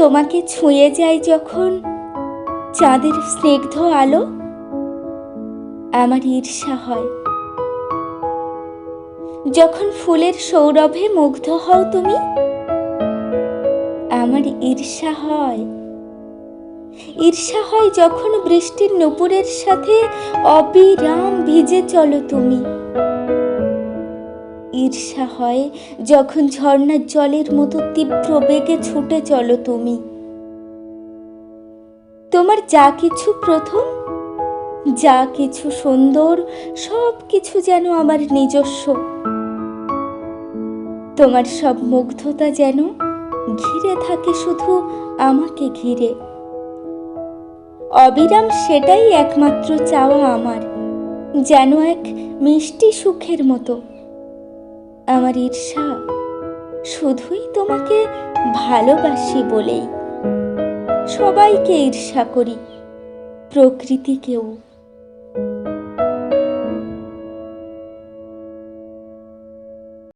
তোমাকে ছুঁয়ে যায় যখন চাঁদের স্নিগ্ধ আলো? আমার ঈর্ষা হয়। যখন ফুলের সৌরভে মুগ্ধ হও তুমি, আমার ঈর্ষা হয়। ঈর্ষা হয় যখন বৃষ্টির নুপুরের সাথে অবিরাম ভিজে চলো তুমি। ঈর্ষা হয়, যখন ঝর্ণার জলের মতো তীব্র বেগে ছুটে চলো তুমি। তোমার যা কিছু প্রথম, যা কিছু সুন্দর, সব কিছু যেন আমার নিজস্ব। তোমার সব মুগ্ধতা যেন ঘিরে থাকে শুধু আমাকে ঘিরে। অবিরাম সেটাই একমাত্র চাওয়া আমার, যেন এক মিষ্টি সুখের মতো। আমার ঈর্ষা। শুধুই তোমাকে ভালোবাসি বলেই। সবাইকে ঈর্ষা করি প্রকৃতিকেও।